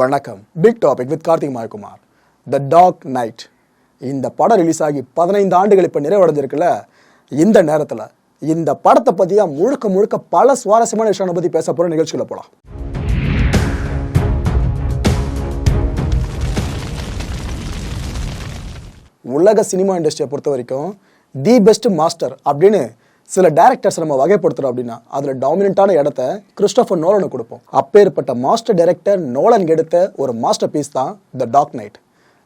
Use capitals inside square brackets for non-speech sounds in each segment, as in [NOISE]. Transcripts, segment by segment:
வணக்கம். Big topic with Karthik Mayakumar. The dark knight இந்த படம் ரிலீஸ் ஆகி பதினைந்து ஆண்டுகள் இப்போ நிறைவடைஞ்சிருக்குல்ல? இந்த நேரத்தில் இந்த படத்தை பற்றி தான் முழுக்க முழுக்க பல சுவாரஸ்யமான விஷயங்களை பற்றி பேச போகிற நிகழ்ச்சிகளை போகலாம் உலக சினிமா இண்டஸ்ட்ரியை பொறுத்த வரைக்கும் தி பெஸ்ட் மாஸ்டர் அப்படின்னு சில டேரக்டர்ஸ் நம்ம வகைப்படுத்துறோம் அப்படின்னா அதில் டாமினண்டான இடத்த கிறிஸ்டோபர் நோலனுக்கு கொடுப்போம். அப்பேற்பட்ட மாஸ்டர் டைரக்டர் நோலன் எடுத்த ஒரு மாஸ்டர் பீஸ் தான் த டாக் நைட்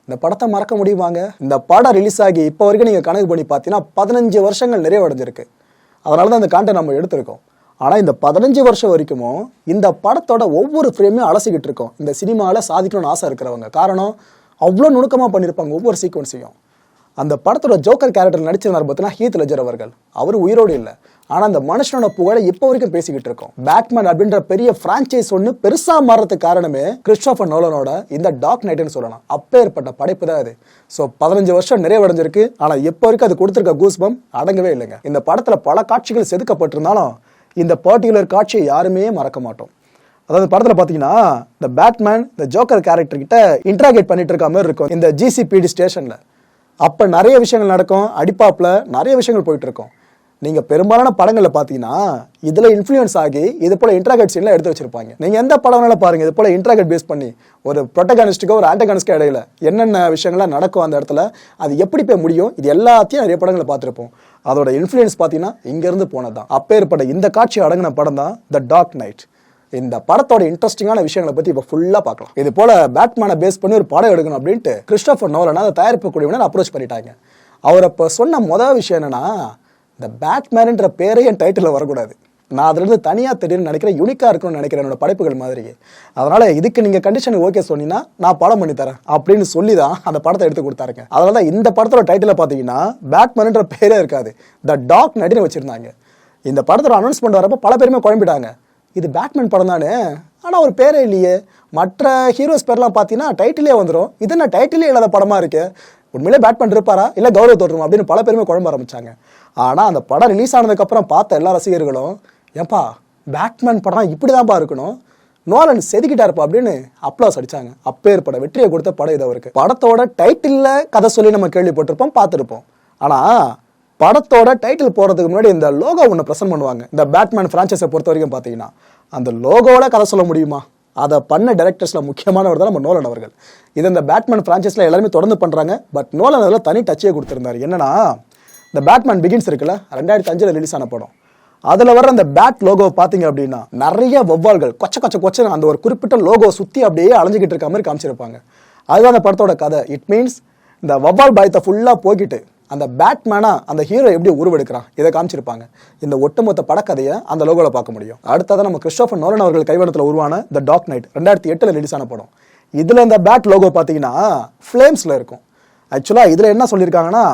இந்த படத்தை மறக்க முடியுமாங்க? இந்த படம் ரிலீஸ் ஆகி இப்போ வரைக்கும் நீங்கள் கணக்கு பண்ணி பார்த்தீங்கன்னா பதினஞ்சு வருஷங்கள் நிறைவடைஞ்சிருக்கு. அதனால தான் இந்த காண்டை நம்ம எடுத்திருக்கோம். ஆனால் இந்த பதினஞ்சு வருஷம் வரைக்கும் இந்த படத்தோட ஒவ்வொரு ஃப்ரேமையும் அலசிக்கிட்டு இருக்கோம். இந்த சினிமாவில் சாதிக்கணும்னு ஆசை இருக்கிறவங்க. காரணம் அவ்வளோ நுணுக்கமாக பண்ணியிருப்பாங்க ஒவ்வொரு சீக்வன்ஸையும் அந்த படத்தோட ஜோக்கர் கேரக்டர் நடிச்சிருந்தார் பார்த்தீங்கன்னா ஹீத் லெஜர் அவர்கள். அவர் உயிரோடு இல்லை. ஆனால் அந்த மனுஷனோட புகழை இப்போ வரைக்கும் பேசிக்கிட்டு இருக்கோம். பேட்மேன் அப்படின்ற பெரிய பிரான்ச்சைஸ் ஒன்று பெருசாக மாறுறதுக்கு காரணமே கிறிஸ்டோஃபர் நோலனோட இந்த டாக் நைட்னு சொல்லலாம். அப்பேற்பட்ட படைப்பு தான் அது. ஸோ பதினஞ்சு வருஷம் நிறைவடைஞ்சிருக்கு. ஆனால் இப்போ வரைக்கும் அது கொடுத்துருக்க கூஸ்பம் அடங்கவே இல்லைங்க. இந்த படத்தில் பல காட்சிகள் செதுக்கப்பட்டிருந்தாலும் இந்த பர்டிகுலர் காட்சியை யாருமே மறக்க மாட்டோம். அதாவது படத்தில் பார்த்தீங்கன்னா இந்த பேட்மேன் இந்த ஜோக்கர் கேரக்டர் கிட்ட இன்ட்ராகேட் பண்ணிட்டு இருக்க மாதிரி இருக்கும். இந்த ஜிசிபிடி ஸ்டேஷனில் அப்போ நிறைய விஷயங்கள் நடக்கும். அடிப்பாப்பில் நிறைய விஷயங்கள் போயிட்டு இருக்கும். நீங்கள் பெரும்பாலான படங்களில் பார்த்தீங்கன்னா இதில் இன்ஃப்ளூயன்ஸ் ஆகி இது போல் இன்ட்ராகட் சீன்லாம் எடுத்து வச்சிருப்பாங்க. நீங்கள் எந்த படம்னாலும் பாருங்கள் இது போல் இன்ட்ராகட் பேஸ் பண்ணி ஒரு ப்ரொட்டகானிஸ்ட்டுக்கோ ஒரு ஆண்டகானிஸ்டோ இடையில என்னென்ன விஷயங்கள்லாம் நடக்கும் அந்த இடத்துல அது எப்படி போய் முடியும்? இது எல்லாத்தையும் நிறைய படங்களை பார்த்துருப்போம். அதோட இன்ஃப்ளூயன்ஸ் பார்த்தீங்கன்னா இங்கேருந்து போனது தான் அப்பேற்பட்ட இந்த காட்சி அடங்கின படம் தான் த டார்க் நைட் இந்த படத்தோட இன்ட்ரெஸ்டிங்கான விஷயங்களை பத்தி இப்போ ஃபுல்லா பார்க்கலாம். இது போல பேட்மேனை பேஸ் பண்ணி ஒரு படம் எடுக்கணும் அப்படின்ட்டு கிறிஸ்டோபர் நோலன் அதை தயாரிப்பு குழுவினர் அப்ரோச் பண்ணிட்டாங்க. அவர் அப்போ சொன்ன முதல் விஷயம் என்னன்னா இந்த பேட்மேனுன்ற பேரே என் டைட்டில் வரக்கூடாது. நான் அதுலேருந்து தனியாக திடீர்னு நினைக்கிறேன் யூனிக்காக இருக்கணும்னு நினைக்கிறேன் என்னோட படைப்புகள் மாதிரி. அதனால் இதுக்கு நீங்கள் கண்டிஷனுக்கு ஓகே சொன்னீங்கன்னா நான் படம் பண்ணி தரேன் அப்படின்னு சொல்லி தான் அந்த படத்தை எடுத்து கொடுத்தாருங்க. அதனால தான் இந்த படத்தோட டைட்டில் பார்த்தீங்கன்னா பேட்மேனுன்ற பேரே இருக்காது. த டாக் நடின்னு வச்சுருந்தாங்க. இந்த படத்தோட அனௌன்ஸ்மெண்ட் வரப்போ பல பேருமே குழம்பிட்டாங்க. இது பேட்மேன் படம் தானே? ஆனால் ஒரு பேரே இல்லையே. மற்ற ஹீரோஸ் பேர்லாம் பார்த்தீங்கன்னா டைட்டிலே வந்துடும் இது என்ன டைட்டிலே இல்லாத படமாக இருக்கு? உண்மையிலே பேட்மேன் இருப்பாரா? இல்லை கௌரவ தோற்றுமா? அப்படின்னு பல பேருமே குழம்ப ஆரம்பிச்சாங்க. ஆனால் அந்த படம் ரிலீஸ் ஆனதுக்கப்புறம் பார்த்த எல்லா ரசிகர்களும் ஏப்பா பேட்மேன் படம் இப்படி தான்ப்பா இருக்கணும்? நோலன் செதுக்கிட்டாருப்பா அப்படின்னு அப்ளாஸ் அடிச்சாங்க. படம் வெற்றியை கொடுத்த படம் இது அவருக்கு. படத்தோட டைட்டிலில் கதை சொல்லி நம்ம கேள்விப்பட்டிருப்போம் பார்த்துருப்போம். ஆனால் படத்தோட டைட்டில் போடுறதுக்கு முன்னாடி இந்த லோகோ ஒன்று ப்ரெசென்ட் பண்ணுவாங்க. இந்த பேட்மேன் ஃப்ரான்ச்சைஸை பொறுத்த வரைக்கும் பார்த்தீங்கன்னா அந்த லோகோவோட கதை சொல்ல முடியுமா? அதை பண்ண டேரக்டர்ஸில் முக்கியமானவர் தான் நம்ம நோலன் அவர்கள். இது இந்த பேட்மேன் ஃப்ரான்ச்சைஸில் எல்லாருமே தொடர்ந்து பண்ணுறாங்க பட் நோலன் அதில் தனி டச்சே கொடுத்துருந்தாரு. என்னன்னா இந்த பேட்மேன் பிகின்ஸ் இருக்குல்ல ரெண்டாயிரத்தி அஞ்சில் ரிலீஸ் ஆன படம். அதில் வர அந்த பேட் லோகோ பார்த்தீங்க அப்படின்னா நிறைய வௌவால்கள் கொச்ச கொச்ச கொச்ச அந்த ஒரு குறிப்பிட்ட லோகோ சுற்றி அப்படியே அலைஞ்சிக்கிட்டு இருக்க மாதிரி காமிச்சிருப்பாங்க. அதுதான் அந்த படத்தோட கதை. இட் மீன்ஸ் இந்த வவ்வால் பயத்தை ஃபுல்லாக போக்கிட்டு அந்த பேட்மேனா அந்த ஹீரோ எப்படி உருவெடுக்கிறான்? இதை காமிச்சிருப்பாங்க. இந்த ஒட்டுமொத்த படக்கதையை அந்த லோகோவில் பார்க்க முடியும். அடுத்ததான் நம்ம கிறிஸ்டோபர் நோலன் அவர்கள் கைவனத்தில் உருவான த டாக் நைட் ரெண்டாயிரத்தி எட்டில் ரிலீஸ் ஆன படம். இதில் இந்த பேட் லோகோ பார்த்தீங்கன்னா ஃப்ளேம்ஸில் இருக்கும். ஆக்சுவலாக இதில் என்ன சொல்லியிருக்காங்கன்னா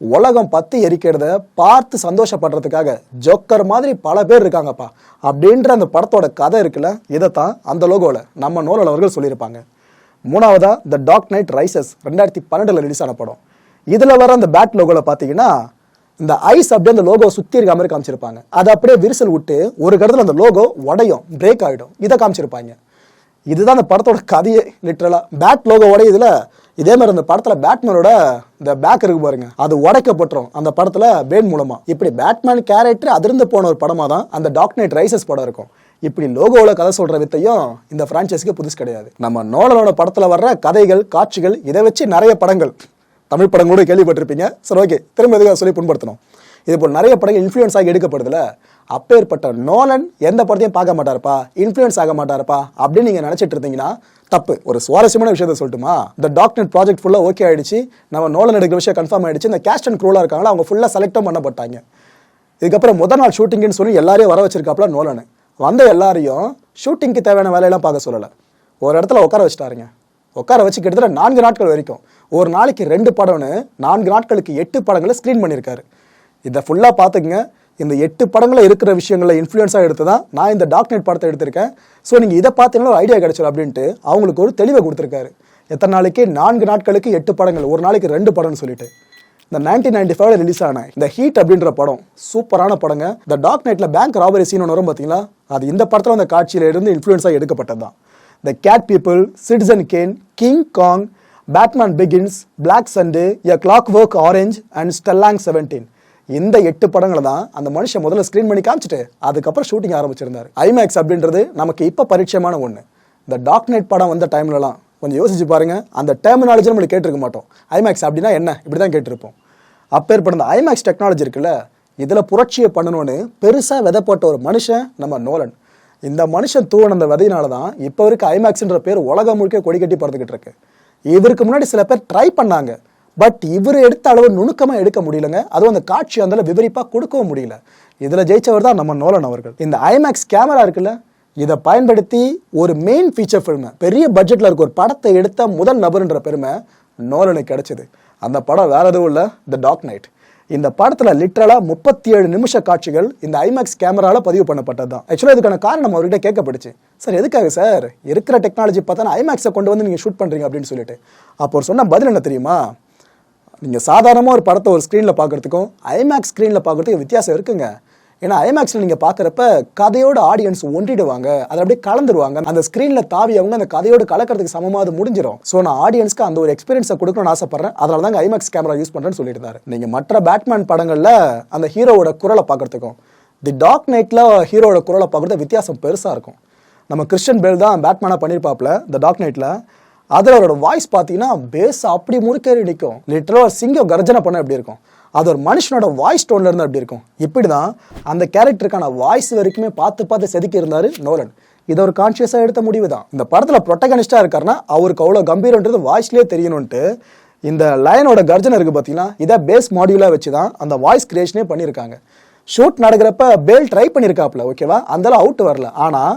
உலகம் பத்தி எரிக்கிறத பார்த்து சந்தோஷப்படுறதுக்காக ஜோக்கர் மாதிரி பல பேர் இருக்காங்கப்பா. அப்படின்ற அந்த படத்தோட கதை இருக்குல்ல இதைத்தான் அந்த லோகோவில் நம்ம நோலல் அவர்கள் சொல்லியிருப்பாங்க. மூணாவதா த டாக் நைட் ரைசஸ் ரெண்டாயிரத்தி பன்னெண்டில் ரிலீஸ் ஆன படம். இதில் வர அந்த பேட் லோகோவில் பார்த்தீங்கன்னா இந்த ஐஸ் அப்படியே அந்த லோகோ சுற்றி இருக்க மாதிரி காமிச்சிருப்பாங்க. அதை அப்படியே விரிசல் விட்டு ஒரு கடத்தில் அந்த லோகோ உடையும் பிரேக் ஆகிடும் இதை காமிச்சிருப்பாங்க. இதுதான் அந்த படத்தோட கதையே லிட்ரலா பேட் லோகோவோட இதில் இதே மாதிரி அந்த படத்தில் பேட்மேனோட இந்த பேக் இருக்கு பாருங்க. அது உடைக்கப்பட்டுரும். அந்த படத்தில் பேன் மூலமாக இப்படி பேட்மேன் கேரக்டர் அதிர்ந்து போன ஒரு படமாக தான் அந்த டாக் நைட் ரைசஸ் படம் இருக்கும். இப்படி லோகோவில் கதை சொல்கிற வித்தையும் இந்த ஃப்ரான்ச்சைஸ்க்கு புதுசு கிடையாது. நம்ம நோலனோட படத்தில் வர்ற கதைகள் காட்சிகள் இதை வச்சு நிறைய படங்கள். தமிழ் படம் கூட கேள்விப்பட்டிருப்பீங்க. சரி ஓகே திரும்ப எதுக்காக சொல்லி புண்படுத்தணும்? இது போல் நிறைய படங்கள் இன்ஃப்ளூயன்ஸ் ஆகி எடுக்கப்படுதுல அப்பேற்பட்ட நோலன் எந்த படத்தையும் பார்க்க மாட்டாருப்பா? இன்ஃப்ளூயன்ஸ் ஆக மாட்டாருப்பா? அப்படின்னு நீங்கள் நினச்சிட்டு இருந்தீங்கன்னா தப்பு. ஒரு சுவாரஸ்யமான விஷயத்த சொல்லட்டுமா? இந்த டாக்டர் ப்ராஜெக்ட் ஃபுல்லாக ஓகே ஆயிடுச்சு. நம்ம நோலன் எடுக்கிற விஷயம் கன்ஃபார்ம் ஆயிடுச்சு. இந்த கேஸ்ட் அண்ட் க்ரூலாக இருக்காங்களா அவங்க ஃபுல்லாக செலக்டும் பண்ணப்பட்டாங்க. இதுக்கப்புறம் முதல் நாள் ஷூட்டிங்னு சொல்லி எல்லாரையும் வர வச்சிருக்காப்புல நோலனு. வந்த எல்லாரையும் ஷூட்டிங்க்கு தேவையான வேலையெல்லாம் பார்க்க சொல்லலை. ஒரு இடத்துல உட்கார வச்சுட்டாருங்க. உட்கார வச்சு கிட்டத்தட்ட நான்கு நாட்கள் வரைக்கும். ஒரு நாளைக்கு ரெண்டு படம்னு நான்கு நாட்களுக்கு எட்டு படங்களை ஸ்க்ரீன் பண்ணியிருக்காரு. இதை ஃபுல்லாக பார்த்துக்குங்க. இந்த எட்டு படங்களில் இருக்கிற விஷயங்களை இன்ஃப்ளூயன்ஸாக எடுத்து தான் நான் இந்த டாக்னெட் படத்தை எடுத்திருக்கேன். ஸோ நீங்கள் இதை பார்த்தீங்கன்னா ஒரு ஐடியா கிடைச்சிடும் அப்படின்ட்டு அவங்களுக்கு ஒரு தெளிவை கொடுத்துருக்காரு. எத்தனை நாளைக்கு? நான்கு நாட்களுக்கு எட்டு படங்கள். ஒரு நாளைக்கு ரெண்டு படம்னு சொல்லிட்டு. இந்த நைன்டீன் நைன்டி ஃபைவ்ல ரிலீஸ் ஆன இந்த ஹீட் அப்படின்ற படம் சூப்பரான படங்க. இந்த டாக் நைட்ல பேங்க் ராபரி சீன் ஒன்று வரும் பார்த்தீங்களா? அது இந்த படத்தில் அந்த காட்சியில இருந்து இன்ஃப்ளூயன்ஸாக எடுக்கப்பட்டது தான். The cat people citizen Kane King Kong Batman begins black Sunday a clockwork orange and Stalag seventeen இந்த எட்டு படங்களை தான் அந்த மனுஷன் முதல்ல ஸ்க்ரீன் பண்ணி காமிச்சிட்டு அதுக்கப்புறம் ஷூட்டிங் ஆரம்பிச்சிருந்தார். ஐமேக்ஸ் அப்படின்றது நமக்கு இப்போ பரிச்சயமான ஒன்று இந்த டாக் நைட் படம் வந்த டைம்லலாம் கொஞ்சம் யோசிச்சு பாருங்க. அந்த டெர்மினாலஜி நம்மளுக்கு கேட்டிருக்க மாட்டோம். ஐமேக்ஸ் அப்படின்னா என்ன? இப்படி தான் கேட்டிருப்போம். அப்பேற்பட்ட இந்த ஐமேக்ஸ் டெக்னாலஜி இருக்குல்ல இதில் புரட்சியை பண்ணணும்னு பெருசாக விதைப்பட்ட ஒரு மனுஷன் நம்ம நோலன். இந்த மனுஷன் தூவன அந்த விதையினால தான் இப்போ இருக்க ஐமேக்ஸ்ன்ற பேர் உலகம் முழுக்க கொடி கட்டி பறந்துக்கிட்டு இருக்கு. இவருக்கு முன்னாடி சில பேர் ட்ரை பண்ணாங்க. பட் இவர் எடுத்த அளவு நுணுக்கமாக எடுக்க முடியலங்க. அதுவும் அந்த காட்சி அந்த விவரிப்பாக கொடுக்கவும் முடியல. இதில் ஜெயிச்சவர் தான் நம்ம நோலன் அவர்கள். இந்த ஐமேக்ஸ் கேமரா இருக்குல்ல இதை பயன்படுத்தி ஒரு மெயின் ஃபீச்சர் ஃபில்மை பெரிய பட்ஜெட்டில் இருக்க ஒரு படத்தை எடுத்த முதல் நபர்ன்ற பெருமை நோலனுக்கு கிடச்சிது. அந்த படம் வேறு எதுவும் இல்லை த டாக் நைட் இந்த படத்தில் லிட்ரலாக முப்பத்தி ஏழு நிமிஷ காட்சிகள் இந்த ஐமேக்ஸ் கேமராவில் பதிவு பண்ணப்பட்டது தான். ஆக்சுவலாக இதுக்கான காரணம் அவர்கிட்ட கேட்கப்படுச்சு. சார் எதுக்காக சார்? இருக்கிற டெக்னாலஜி பார்த்தா ஐமேக்ஸை கொண்டு வந்து நீங்கள் ஷூட் பண்ணுறீங்க அப்படின்னு சொல்லிட்டு. அப்போ சொன்ன பதில் என்ன தெரியுமா? நீங்கள் சாதாரணமாக ஒரு படத்தை ஒரு ஸ்க்ரீனில் பார்க்குறதுக்கும் ஐமேக்ஸ் ஸ்க்ரீனில் பார்க்குறதுக்கு வித்தியாசம் இருக்குங்க. ஏன்னா ஐமேக்ஸில் நீங்கள் பார்க்குறப்ப கதையோட ஆடியன்ஸ் ஒன்றிடுவாங்க. அதை அப்படியே கலந்துருவாங்க. அந்த ஸ்க்ரீனில் தாவி அவங்க அந்த கதையோடு கலக்கிறதுக்கு சமமாக அது முடிஞ்சிடும் ஸோ நான் ஆடியன்ஸ்க்கு அந்த ஒரு எக்ஸ்பீரியன்ஸை கொடுக்கணும்னு ஆசைப்பட்றேன். அதனால தான் ஐமேக்ஸ் கேமரா யூஸ் பண்ணுறேன்னு சொல்லிட்டு நீங்கள் மற்ற பேட்மேன் படங்களில் அந்த ஹீரோவோட குரலை பார்க்குறதுக்கும் தி டாக் நைட்டில் ஹீரோட குரலை பார்க்குறது வித்தியாசம் பெருசாக இருக்கும். நம்ம கிறிஸ்டியன் பேல் தான் பேட்மேனாக பண்ணியிருப்பாப்ல த டாக் நைட்டில் அதில் அவரோட வாய்ஸ் பார்த்தீங்கன்னா பேஸ் அப்படி முறுக்கேறி நிற்கும் லிட்டரலாக சிங்கம் கர்ஜனை பண்ண எப்படி இருக்கும். அது ஒரு மனுஷனோட வாய்ஸ் டோன்ல இருந்து அப்படி இருக்கும்? இப்படி தான் அந்த கேரக்டருக்கான வாய்ஸ் வரைக்குமே பார்த்து பார்த்து செதுக்கி இருந்தார் நோலன். இதை ஒரு கான்ஷியஸாக எடுத்த முடிவு தான் இந்த படத்தில் ப்ரொட்டகனிஸ்டாக இருக்காருன்னா அவருக்கு அவ்வளோ கம்பீரன்றது வாய்ஸ்லேயே தெரியணும்ன்ட்டு இந்த லயனோட கர்ஜனை இருக்குது பார்த்தீங்கன்னா இதை பேஸ் மாடியூலாக வச்சு தான் அந்த வாய்ஸ் கிரியேஷனே பண்ணியிருக்காங்க. ஷூட் நடக்கிறப்ப பேல் ட்ரை பண்ணியிருக்காப்புல ஓகேவா அந்தளவு அவுட் வரல. ஆனால்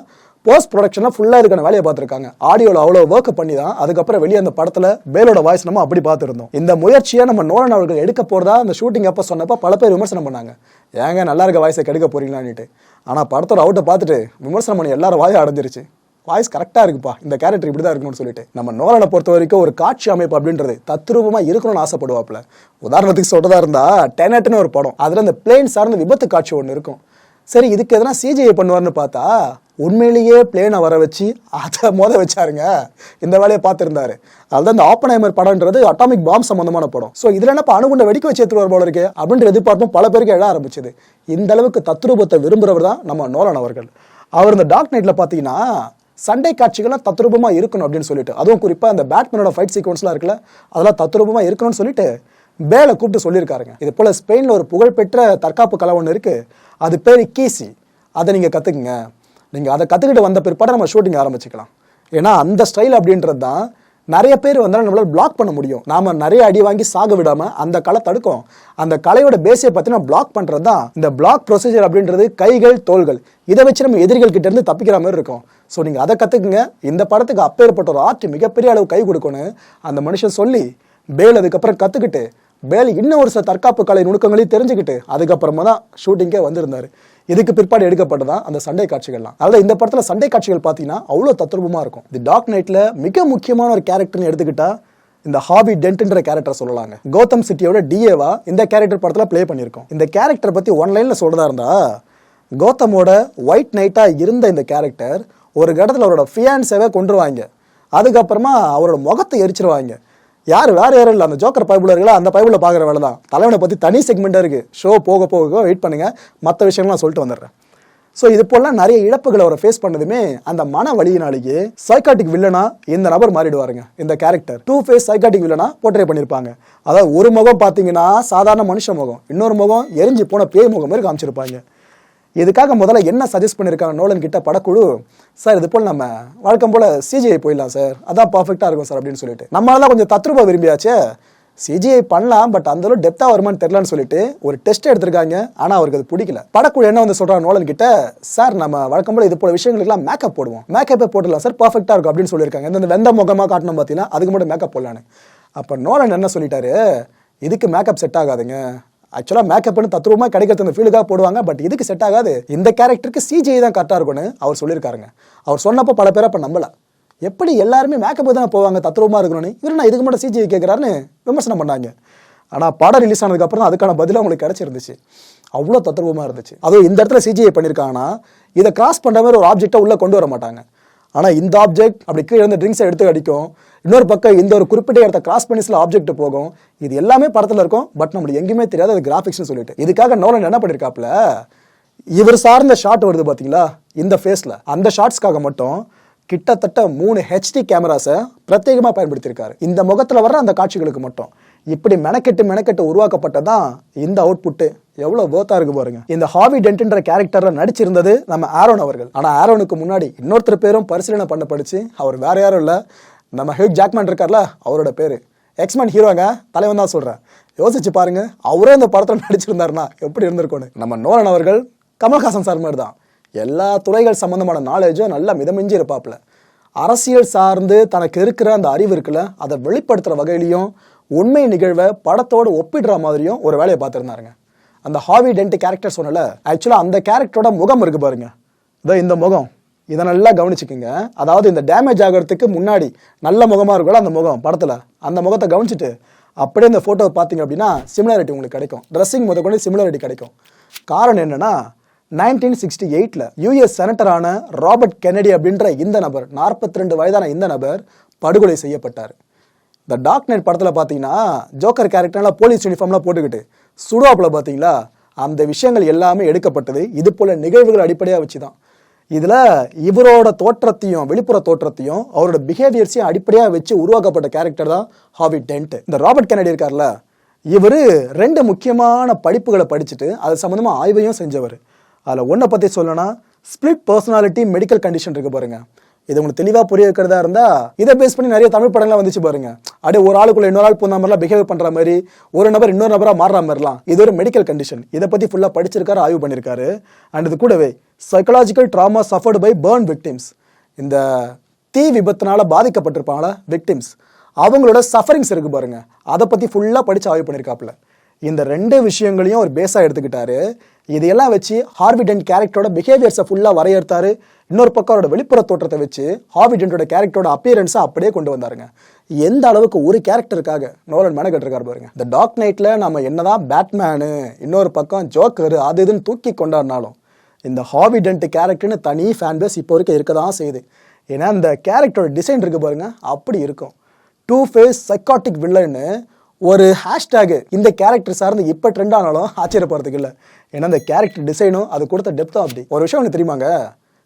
போஸ்ட் ப்ரொடக்ஷனில் ஃபுல்லாக இதுக்கான வேலையை பார்த்துருக்காங்க. ஆடியோவில் அவ்வளோ ஒர்க் பண்ணி தான் அதுக்கப்புறம் வெளியே அந்த படத்தில் பேலோட வாய்ஸ் நம்ம அப்படி பார்த்துருந்தோம். இந்த முயற்சியை நம்ம நோலன் அவர்கள் எடுக்க போகிறதா அந்த ஷூட்டிங் அப்போ சொன்னப்போ பல பேர் விமர்சனம் பண்ணாங்க. ஏங்க நல்லா இருக்க வாய்ஸை கெடுக்க போறீங்களான்னுட்டு. ஆனால் படத்தோட அவுட்டை பார்த்துட்டு விமர்சனம் பண்ணி எல்லாரும் வாயை அடைஞ்சிருச்சு. வாய்ஸ் கரெக்டாக இருக்குப்பா இந்த கேரக்டர் இப்படி தான் இருக்கணும்னு சொல்லிட்டு. நம்ம நோலனை பொறுத்த வரைக்கும் ஒரு காட்சி அமைப்பு அப்படின்றது தத்ரூபமாக இருக்கணும்னு ஆசைப்படுவாப்புல. உதாரணத்துக்கு சொல்கிறதா இருந்தால் டெனட்னு ஒரு படம். அதில் அந்த பிளேன் சார்ந்த விபத்து காட்சி ஒன்று இருக்கும். சரி இதுக்கு எதனா சிஜிஐ பண்ணுவார்னு பார்த்தா உண்மையிலேயே பிளேனை வர வச்சு அதை மோத வச்சாருங்க. இந்த வேலையை பார்த்துருந்தாரு. அதுதான் இந்த ஆப்பனைமர் படம்ன்றது அட்டாமிக் பாம் சம்பந்தமான படம். ஸோ இதில் என்னப்பா அணுகுண்ட வெடிக்க வச்சு எடுத்துருவார் போல இருக்கு அப்படின்ற எதிர்பார்ப்பும் பல பேருக்கு எழ ஆரம்பிச்சது. இந்த அளவுக்கு தத்ரூபத்தை விரும்புகிறவர் தான் நம்ம நோலன் அவர்கள். அவர் இந்த டாக் நைட்டில் பார்த்தீங்கன்னா சண்டை காட்சிகள்லாம் தத்ரூபமாக இருக்கணும் அப்படின்னு சொல்லிட்டு அதுவும் குறிப்பாக அந்த பேட்மேனோட ஃபைட் சீக்வன்ஸ்லாம் இருக்குல்ல அதெல்லாம் தத்ரூபமாக இருக்கணும்னு சொல்லிட்டு பேலை கூப்பிட்டு சொல்லியிருக்காருங்க. இது போல் ஸ்பெயினில் ஒரு புகழ்பெற்ற தற்காப்பு கலை ஒன்று இருக்குது அது பேர் கீசி அதை நீங்கள் கற்றுக்குங்க நீங்கள் அதை கற்றுக்கிட்டு வந்த பிற்பாடு நம்ம ஷூட்டிங் ஆரம்பிச்சுக்கலாம். ஏன்னா அந்த ஸ்டைல் அப்படின்றது தான் நிறைய பேர் வந்தாலும் நம்மளால் பிளாக் பண்ண முடியும். நாம் நிறைய அடி வாங்கி சாக விடாமல் அந்த கலை தடுக்கும். அந்த கலையோட பேஸை பார்த்தீங்கன்னா பிளாக் பண்ணுறது தான். இந்த பிளாக் ப்ரொசீஜர் அப்படின்றது கைகள் தோள்கள். இதை வச்சு நம்ம எதிரிகள் தப்பிக்கிற மாதிரி இருக்கும். ஸோ நீங்கள் அதை கற்றுக்குங்க இந்த படத்துக்கு அப்பேற்பட்ட ஒரு ஆர்ட் மிகப்பெரிய அளவு கை கொடுக்கணும் அந்த மனுஷன் சொல்லி பேல் அதுக்கப்புறம் கற்றுக்கிட்டு பேல் இன்னும் ஒரு சில தற்காப்பு கலை நுணுக்கங்களையும் தெரிஞ்சுக்கிட்டு அதுக்கப்புறமா தான் ஷூட்டிங்கே வந்திருந்தார். இதுக்கு பிற்பாடு எடுக்கப்பட்டதான் அந்த சண்டை காட்சிகள்லாம். அதாவது இந்த படத்தில் சண்டை காட்சிகள் பார்த்தீங்கன்னா அவ்வளோ தத்ரூபமாக இருக்கும். தி டாக் நைட்டில் மிக முக்கியமான ஒரு கேரக்டர்னு எடுத்துக்கிட்டா இந்த ஹாபி டென்ட்ன்ற கேரக்டர் சொல்லலாங்க. கௌதம் சிட்டியோட டிஏவா இந்த கேரக்டர் படத்தில் ப்ளே பண்ணியிருக்கோம். இந்த கேரக்டர் பற்றி ஒன் லைனில் சொல்கிறதா இருந்தா கௌதமோட ஒயிட் நைட்டாக இருந்த இந்த கேரக்டர் ஒரு இடத்துல அவரோட ஃபியான்ஸாவே கொண்டுருவாங்க அதுக்கப்புறமா அவரோட முகத்தை எரிச்சிருவாங்க. யார் வேறு யாரும் இல்லை. அந்த ஜோக்கர் பைபிள் இருக்கல அந்த பைபிளில் பார்க்குற வேலை தான். தலைவனை பற்றி தனி செக்மெண்ட்டாக இருக்குது ஷோ போக போக வெயிட் பண்ணுங்கள் மற்ற விஷயங்கள்லாம் நான் சொல்லிட்டு வந்துடுறேன். ஸோ இது போலாம் நிறைய இழப்புகளை அவரை ஃபேஸ் பண்ணதுமே அந்த மன வழியினாலேயே சைக்காட்டிக் வில்லனா இந்த நபர் மாறிடுவாருங்க. இந்த கேரக்டர் டூ ஃபேஸ் சைக்காட்டிக் வில்லனா போர்ட்ரே பண்ணியிருப்பாங்க. அதாவது ஒரு முகம் பார்த்தீங்கன்னா சாதாரண மனுஷ முகம். இன்னொரு முகம் எரிஞ்சு போன பேய் முகம் மாதிரி காமிச்சிருப்பாங்க. இதுக்காக முதல்ல என்ன சஜஸ்ட் பண்ணியிருக்காங்க நோலன் கிட்ட படக்குழு? சார் இது போல் நம்ம வழக்கம் போல் சிஜிஐ போயிடலாம் சார். அதான் பர்ஃபெக்டாக இருக்கும் சார் அப்படின்னு சொல்லிட்டு. நம்மளால கொஞ்சம் தத்ரூபா விரும்பியாச்சே? சிஜிஐ பண்ணலாம் பட் அந்த அளவு டெப்த்தாக வருமான்னு தெரிலன்னு சொல்லிட்டு ஒரு டெஸ்ட் எடுத்திருக்காங்க. ஆனால் அவருக்கு அது பிடிக்கல. படக்குழு என்ன வந்து சொல்கிறாங்க நோலன் கிட்ட? சார் நம்ம வழக்கம் போல இது போல விஷயங்களுக்குலாம் மேக்கப் போடுவோம். மேக்கப்பே போட்டுடலாம் சார். பர்ஃபெக்டாக இருக்கும் அப்படின்னு சொல்லியிருக்காங்க. இந்த வெந்த முகமாக காட்டணும் பார்த்தீங்கன்னா அதுக்கு மட்டும் மேக்கப் போடலான்னு. அப்போ நோலன் என்ன சொல்லிட்டாரு? இதுக்கு மேக்கப் செட் ஆகாதுங்க. ஆக்சுவலாக மேக்கப்னு தத்ரூபமாக கிடைக்கிறது அந்த ஃபீலுக்காக போடுவாங்க. பட் இதுக்கு செட் ஆகாது. இந்த கேரக்டருக்கு சிஜிஐ தான் கரெக்டாக இருக்கும்னு அவர் சொல்லியிருக்காருங்க. அவர் சொன்னப்போ பல பேரை அப்போ நம்பலை. எப்படி எல்லாருமே மேக்கப் தான் போவாங்க தத்ரூபமாக இருக்கணும்னு? இவர் நான் இதுக்கு மட்டும் சிஜிஐ கேட்குறாருன்னு விமர்சனம் பண்ணாங்க. ஆனால் படம் ரிலீஸ் ஆனதுக்கப்புறம் அதுக்கான பதில் அவங்களுக்கு கிடச்சிருந்துச்சு. அவ்வளோ தத்ரூபமாக இருந்துச்சு. அதுவும் இந்த இடத்துல சிஜிஐ பண்ணியிருக்காங்கன்னா இதை கிராஸ் பண்ணுற மாதிரி ஒரு ஆப்ஜெக்டாக உள்ளே கொண்டு வர மாட்டாங்க. ஆனால் இந்த ஆப்ஜெக்ட் அப்படி கீழே இருந்த ட்ரிங்க்ஸை எடுத்து அடிக்கும் இன்னொரு பக்கம் இந்த ஒரு குறிப்பிட்ட இடத்த கிராஸ் பண்ணி சில ஆப்ஜெக்ட் போகும். இது எல்லாமே படத்தில் இருக்கும். பட் நம்மளுக்கு எங்கேயுமே தெரியாது அது கிராஃபிக்ஸ்னு சொல்லிட்டு. இதுக்காக நோலன் என்ன பண்ணியிருக்காப்புல இவர் சார்ந்த ஷாட் வருது பார்த்தீங்களா இந்த ஃபேஸில் அந்த ஷாட்ஸ்க்காக மட்டும் கிட்டத்தட்ட மூணு ஹெச்டி கேமராஸை பிரத்யேகமாக பயன்படுத்தியிருக்காரு. இந்த முகத்தில் வர்ற அந்த காட்சிகளுக்கு மட்டும். இப்படி மெனக்கெட்டு மெனக்கெட்டு உருவாக்கப்பட்டதான் இந்த அவுட்புட்டு எவ்வளோ வேர்த்தா இருக்கு பாருங்க. இந்த ஹாவி டென்ட்ன்ற கேரக்டர்ல நடிச்சிருந்தது நம்ம ஆரோன் அவர்கள். ஆனால் ஆரோனுக்கு முன்னாடி இன்னொருத்தர் பேரும் பரிசீலனை பண்ண படிச்சு அவர் வேற யாரும் இல்லை. நம்ம ஹியூக் ஜாக்மேன் இருக்கார்ல அவரோட பேரு. எக்ஸ்மேன் ஹீரோங்க தலைவன் தான் சொல்றேன். யோசிச்சு பாருங்க அவரே இந்த படத்தில் நடிச்சிருந்தாருன்னா எப்படி இருந்திருக்கோன்னு நம்ம நோரன் அவர்கள் கமல்ஹாசன் சார் மாதிரி தான். எல்லா துறைகள் சம்பந்தமான நாலேஜும் நல்லா மிதமிஞ்சி இருப்பாப்ல அரசியல் சார்ந்து தனக்கு இருக்கிற அந்த அறிவு இருக்குல்ல அதை வெளிப்படுத்துற வகையிலையும் உண்மை நிகழ்வை படத்தோடு ஒப்பிடுற மாதிரியும் ஒரு வேலையை பார்த்துருந்தாருங்க. அந்த ஹாவி டென்ட் கேரக்டர் சொன்னல ஆக்சுவலாக அந்த கேரக்டரோட முகம் இருக்கு பாருங்க. இதோ இந்த முகம். இதை நல்லா கவனிச்சுக்கோங்க. அதாவது இந்த டேமேஜ் ஆகிறதுக்கு முன்னாடி நல்ல முகமாக இருக்கும்ல அந்த முகம் படத்தில். அந்த முகத்தை கவனிச்சுட்டு அப்படியே இந்த ஃபோட்டோவை பார்த்தீங்க அப்படின்னா சிமிலாரிட்டி உங்களுக்கு கிடைக்கும். ட்ரெஸ்ஸிங் முத கொண்டு சிமிலாரிட்டி கிடைக்கும். காரணம் என்னன்னா நைன்டீன் சிக்ஸ்டி எயிட்டில் யூஎஸ் செனட்டரான ராபர்ட் கெனடி அப்படின்ற இந்த நபர் 42 ரெண்டு வயதான இந்த நபர் படுகொலை செய்யப்பட்டார். இந்த டாக் நைட் படத்தில் பார்த்தீங்கன்னா ஜோக்கர் கேரக்டர்லாம் போலீஸ் யூனிஃபார்ம்லாம் போட்டுக்கிட்டு சுடுவாப்பில் பார்த்தீங்களா அந்த விஷயங்கள் எல்லாமே எடுக்கப்பட்டது. இது போல் நிகழ்வுகள் அடிப்படையாக வச்சு தான் இதில் இவரோட தோற்றத்தையும் வெளிப்புற தோற்றத்தையும் அவரோட பிஹேவியர்ஸையும் அடிப்படையாக வச்சு உருவாக்கப்பட்ட கேரக்டர் தான் ஹாவி டென்ட் இந்த ராபர்ட் கெனடி இருக்கார்ல இவர் ரெண்டு முக்கியமான படிப்புகளை படிச்சுட்டு அது சம்மந்தமாக ஆய்வையும் செஞ்சவர். அதில் ஒன்றை பற்றி சொல்லணும்னா ஸ்பிளிட் பர்சனாலிட்டி மெடிக்கல் கண்டிஷன் இருக்குது பாருங்கள் இது உங்களுக்கு தெளிவாக புரிய வைக்கிறதா இருந்தா இதை பேஸ் பண்ணி நிறைய தமிழ் படங்கள்லாம் வந்துச்சு பாருங்க. அப்படியே ஒரு ஆளுக்குள்ள இன்னொரு ஆள் போன மாதிரிலாம் பிஹேவ் பண்ற மாதிரி ஒரு நபர் இன்னொரு நபரா மாறுற மாதிரிலாம். இது ஒரு மெடிக்கல் கண்டிஷன் இதை பத்தி ஃபுல்லா படிச்சிருக்காரு ஆய்வு பண்ணியிருக்காரு அண்ட் இது கூடவே psychological trauma suffered by burn victims இந்த தீ விபத்தினால பாதிக்கப்பட்டிருப்பாங்களா? விக்டிம்ஸ் அவங்களோட சஃபரிங்ஸ் இருக்கு பாருங்க. அதை பத்தி ஃபுல்லா படிச்சு ஆய்வு பண்ணியிருக்காப்புல இந்த ரெண்டு விஷயங்களையும் ஒரு பேஸாக எடுத்துக்கிட்டாரு. இதையெல்லாம் வச்சு ஹார்விடென்ட் கேரக்டரோட பிஹேவியர்ஸை ஃபுல்லாக வரையறுத்தாரு. இன்னொரு பக்கம் அவரோட வெளிப்புற தோற்றத்தை வச்சு ஹார்விடென்ட்டோட கேரக்டரோட அப்பியரன்ஸை அப்படியே கொண்டு வந்தாருங்க. எந்த அளவுக்கு ஒரு கேரக்டருக்காக நோலன் மெனக்கெட்டிருக்காரு பாருங்க. இந்த டாக் நைட்டில் நம்ம என்னதான் பேட்மேனு இன்னொரு பக்கம் ஜோக்கர் அது இதுன்னு தூக்கி கொண்டாடினாலும் இந்த ஹாவிடென்ட் கேரக்டர்னு தனி ஃபேன் பேஸ் இப்போ வரைக்கும் இருக்க தான் செய்யுது. ஏன்னா இந்த கேரக்டரோட டிசைன் இருக்கு பாருங்க அப்படி இருக்கும். டூ ஃபேஸ் சைக்காட்டிக் வில்லன்னு ஒரு ஹேஷ்டேகு இந்த கேரக்டர் சார்ந்து இப்போ ட்ரெண்ட் ஆனாலும் ஆச்சரியப்படுறதுக்கு இல்லை. ஏன்னா இந்த கேரக்டர் டிசைனும் அது கொடுத்த டெப்த்தும் அப்படி. ஒரு விஷயம் ஒன்று தெரியுமாங்க?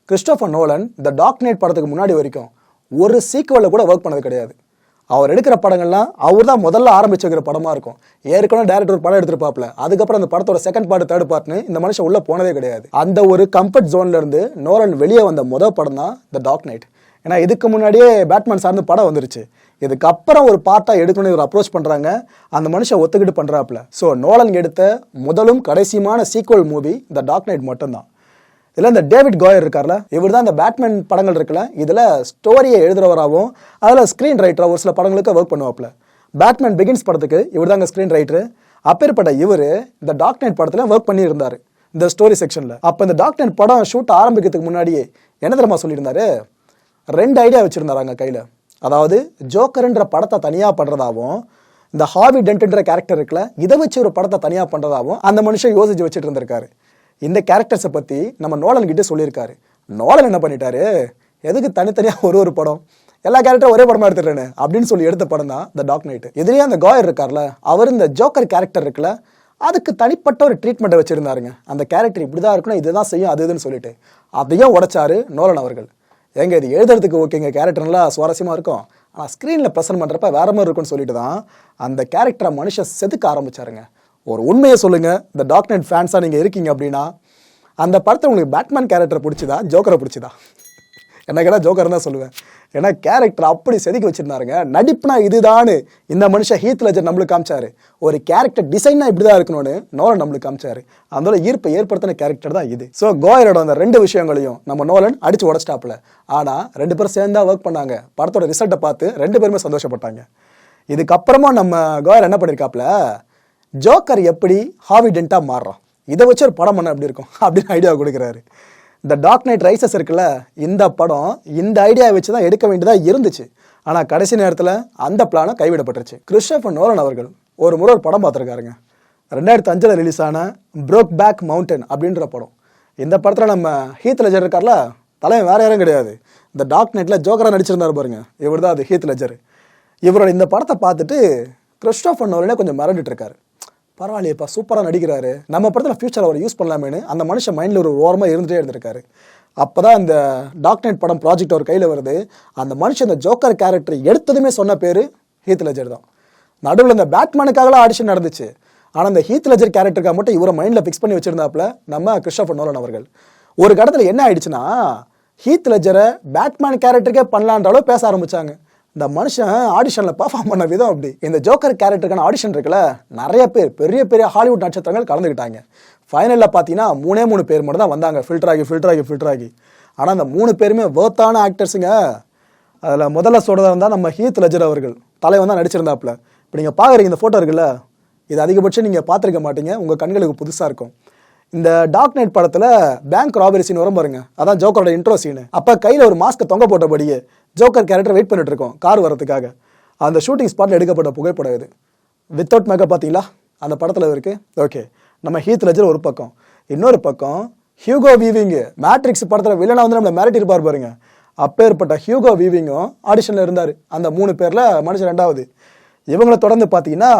கிறிஸ்டோஃபர் நோலன் இந்த டாக் நைட் படத்துக்கு முன்னாடி வரைக்கும் ஒரு சீக்குவலில் கூட ஒர்க் பண்ணது கிடையாது. அவர் எடுக்கிற படங்கள்லாம் அவர் தான் முதல்ல ஆரம்பிச்சு வைக்கிற படமாக இருக்கும். ஏற்கனவே டேரக்டர் ஒரு படம் எடுத்துருப்பாப்ல அதுக்கப்புறம் அந்த படத்தோட செகண்ட் பார்ட் தேர்ட் பார்ட்னு இந்த மனுஷன் உள்ளே போனதே கிடையாது. அந்த ஒரு கம்ஃபர்ட் ஜோன்லேருந்து இருந்து வெளியே வந்த முதல் படம் தான் த டாக் நைட் ஏன்னா இதுக்கு முன்னாடியே பேட்மேன் சார்ந்து படம் வந்துருச்சு. இதுக்கப்புறம் ஒரு பார்ட்டாக எடுக்கணும்னு இவர் அப்ரோச் பண்ணுறாங்க அந்த மனுஷன் ஒத்துக்கிட்டு பண்ணுறாப்புல ஸோ நோலன் எடுத்த முதலும் கடைசியுமான sequel movie the dark knight மட்டும்தான். இதில் இந்த டேவிட் கோயர் இருக்கார்ல இவர் தான் இந்த பேட்மேன் படங்கள் இருக்குல்ல இதில் ஸ்டோரியை எழுதுறவராகவும் அதில் ஸ்க்ரீன் ரைட்டராக ஒரு சில படங்களுக்கு ஒர்க் பண்ணுவாப்ல பேட்மேன் பிகின்ஸ் படத்துக்கு இவர் தாங்க ஸ்க்ரீன் ரைட்டரு அப்பேற்பட்ட இவர் இந்த டாக் நைட் படத்தில் ஒர்க் பண்ணியிருந்தார் இந்த ஸ்டோரி செக்ஷனில் அப்போ இந்த டாக் நைட் படம் ஷூட் ஆரம்பிக்கிறதுக்கு முன்னாடியே என்ன தெரியுமா சொல்லியிருந்தாரு? ரெண்டு ஐடியா வச்சுருந்தாராங்க கையில். அதாவது ஜோக்கர்ன்ற படத்தை தனியாக பண்ணுறதாவும் இந்த ஹாவி டென்ட்ன்ற கேரக்டர் இருக்குல்ல இதை வச்சு ஒரு படத்தை தனியாக பண்ணுறதாவும் அந்த மனுஷன் யோசிச்சு வச்சுட்டு இருந்திருக்காரு. இந்த கேரக்டர்ஸை பற்றி நம்ம நோலன் கிட்டே சொல்லியிருக்காரு. நோலன் என்ன பண்ணிட்டாரு? எதுக்கு தனித்தனியாக [LAUGHS] ஒரு ஒரு படம்? எல்லா கேரக்டரும் ஒரே படமாக எடுத்துடுறேன்னு அப்படின்னு சொல்லி எடுத்த படம் தான் த டாக் நைட் இதுலேயே அந்த காயர் இருக்கார்ல அவர் இந்த ஜோக்கர் கேரக்டர் இருக்குல்ல அதுக்கு தனிப்பட்ட ஒரு ட்ரீட்மெண்ட்டை வச்சுருந்தாருங்க. அந்த கேரக்டர் இப்படி தான் இருக்கணும் இதுதான் செய்யும் அது இதுன்னு சொல்லிட்டு. அதையும் உடைச்சாரு நோலன் அவர்கள். எங்க இது எழுதுறதுக்கு ஓகேங்க கேரக்டர்லாம் சுவாரஸ்யமாக இருக்கும். ஆனால் ஸ்க்ரீனில் ப்ரெசென்ட் பண்ணுறப்ப வேற மாதிரி இருக்கும்னு சொல்லிட்டு தான் அந்த கேரக்டரை மனுஷன் செதுக்க ஆரம்பிச்சாருங்க. ஒரு உண்மையை சொல்லுங்க. இந்த டாக் நைட் ஃபேன்ஸாக நீங்கள் இருக்கீங்க அப்படின்னா அந்த படத்தை உங்களுக்கு பேட்மேன் கேரக்டர் பிடிச்சதா? ஜோக்கரை பிடிச்சதா? என்ன கேட்டால் ஜோக்கர் தான் சொல்லுவேன். ஏன்னா கேரக்டர் அப்படி செதுக்கி வச்சிருந்தாருங்க. நடிப்புனா இதுதான் இந்த மனுஷன் ஹீத் லெஜர் நம்மளுக்கு காமிச்சாரு. ஒரு கேரக்டர் டிசைனாக இப்படி தான் இருக்கணும்னு நோலன் நம்மளுக்கு காமிச்சாரு. அதோட ஈர்ப்பை ஏற்படுத்தின கேரக்டர் தான் இது. ஸோ கோயரோட அந்த ரெண்டு விஷயங்களையும் நம்ம நோலன் அடிச்சு உடச்சிட்டாப்புல. ஆனால் ரெண்டு பேரும் சேர்ந்தா ஒர்க் பண்ணாங்க. படத்தோட ரிசல்ட்டை பார்த்து ரெண்டு பேருமே சந்தோஷப்பட்டாங்க. இதுக்கப்புறமா நம்ம கோயர் என்ன பண்ணியிருக்காப்புல ஜோக்கர் எப்படி ஹாவிடென்ட்டாக மாறுறான்? இதை வச்சு ஒரு படம் பண்ண எப்படி இருக்கும்? அப்படின்னு ஐடியா கொடுக்குறாரு. இந்த டாக் நைட் ரைசஸ் இருக்குல்ல இந்த படம் இந்த ஐடியா வச்சு தான் எடுக்க வேண்டியதாக இருந்துச்சு. ஆனால் கடைசி நேரத்தில் அந்த பிளானை கைவிடப்பட்டுருச்சு. கிறிஸ்டபர் நோலன் அவர்கள் ஒரு முறை ஒரு படம் பார்த்துருக்காருங்க. ரெண்டாயிரத்தி அஞ்சில் ரிலீஸ் ஆன ப்ரோக் பேக் மவுண்டன் அப்படின்ற படம். இந்த படத்தில் நம்ம ஹீத் லெஜர் இருக்கார்ல தலைவன் வேறு யாரும் கிடையாது. இந்த டாக் நைட்டில் ஜோக்கராக நடிச்சிருந்தாரு பாருங்க. இவர் தான் அது ஹீத் லெஜர் இவரோட இந்த படத்தை பார்த்துட்டு கிறிஸ்டோஃபர் நோலனே கொஞ்சம் மிரண்டுட்டு இருக்காரு. பரவாயில்லையப்பா சூப்பராக நடிக்கிறாரு. நம்ம படத்தில் ஃபியூச்சர் அவர் யூஸ் பண்ணலாமேனு அந்த மனுஷன் மைண்டில் ஒரு ஓரமாக இருந்துகிட்டே இருந்திருக்காரு. அப்போ தான் இந்த டாக் நைட் படம் ப்ராஜெக்ட் அவர் கையில் வருது. அந்த மனுஷன் இந்த ஜோக்கர் கேரக்டர் எடுத்ததுமே சொன்ன பேர் ஹீத் லெஜர் தான். நடுவில் இந்த பேட்மேனுக்காகலாம் ஆடிஷன் நடந்துச்சு. ஆனால் அந்த ஹீத் லெஜர் கேரக்டருக்காக மட்டும் இவரை மைண்டில் ஃபிக்ஸ் பண்ணி வச்சிருந்தாப்புல நம்ம கிறிஸ்டோபர் நோலன் அவர்கள். ஒரு கடத்தில் என்ன ஆயிடுச்சுன்னா ஹீத் லெஜரை பேட்மேன் கேரக்டருக்கே பண்ணலான்ற அளவு பேச ஆரம்பிச்சாங்க. இந்த மனுஷன் ஆடிஷனில் பர்ஃபார்ம் பண்ண விதம் அப்படி. இந்த ஜோக்கர் கேரக்டருக்கான ஆடிஷன் இருக்குல்ல நிறைய பேர் பெரிய பெரிய ஹாலிவுட் நட்சத்திரங்கள் கலந்துக்கிட்டாங்க ஃபைனலில் பார்த்தீங்கன்னா மூணே மூணு பேர் மட்டும் தான் வந்தாங்க. ஃபில்டர் ஆகி ஃபில்டர் ஆகி ஃபில்டர் ஆகி. ஆனால் அந்த மூணு பேருமே வேர்த்தான ஆக்டர்ஸுங்க அதில் முதல்ல சொல்கிறதா இருந்தால் நம்ம ஹீத் லெஜர் அவர்கள். தலைவன் தான் நடிச்சிருந்தாப்புல. இப்போ நீங்கள் பார்க்குறீங்க இந்த ஃபோட்டோ இருக்குல்ல இது அதிகபட்சம் நீங்கள் பார்த்துருக்க மாட்டீங்க. உங்கள் கண்களுக்கு புதுசாக இருக்கும். இந்த டார்க் நைட் படத்தில் பேங்க் ராபரி சீன் வரும் பாருங்க. அதான் ஜோக்கரோட இன்ட்ரோ சீனு அப்போ கையில் ஒரு மாஸ்க்கை தொங்க போட்டபடியே ஜோக்கர் கேரக்டர் வெயிட் பண்ணிட்டு இருக்கோம் கார் வரதுக்காக அந்த ஷூட்டிங் ஸ்பாட்டில் எடுக்கப்பட்ட புகைப்படம் இது. வித்தவுட் மேக்கப் பார்த்தீங்களா? அந்த படத்தில் இருக்கு. ஓகே நம்ம ஹீத் லஜர் ஒரு பக்கம். இன்னொரு பக்கம் ஹியூகோ வீவிங் மேட்ரிக்ஸ் படத்தில் வில்லனா வந்து நம்மளை மிரட்டி இருப்பார் பாருங்க. அப்பேற்பட்ட ஹியூகோ வீவிங்கும் ஆடிஷனில் இருந்தார். அந்த மூணு பேரில் மனுஷன் ரெண்டாவது. இவங்களை தொடர்ந்து பார்த்தீங்கன்னா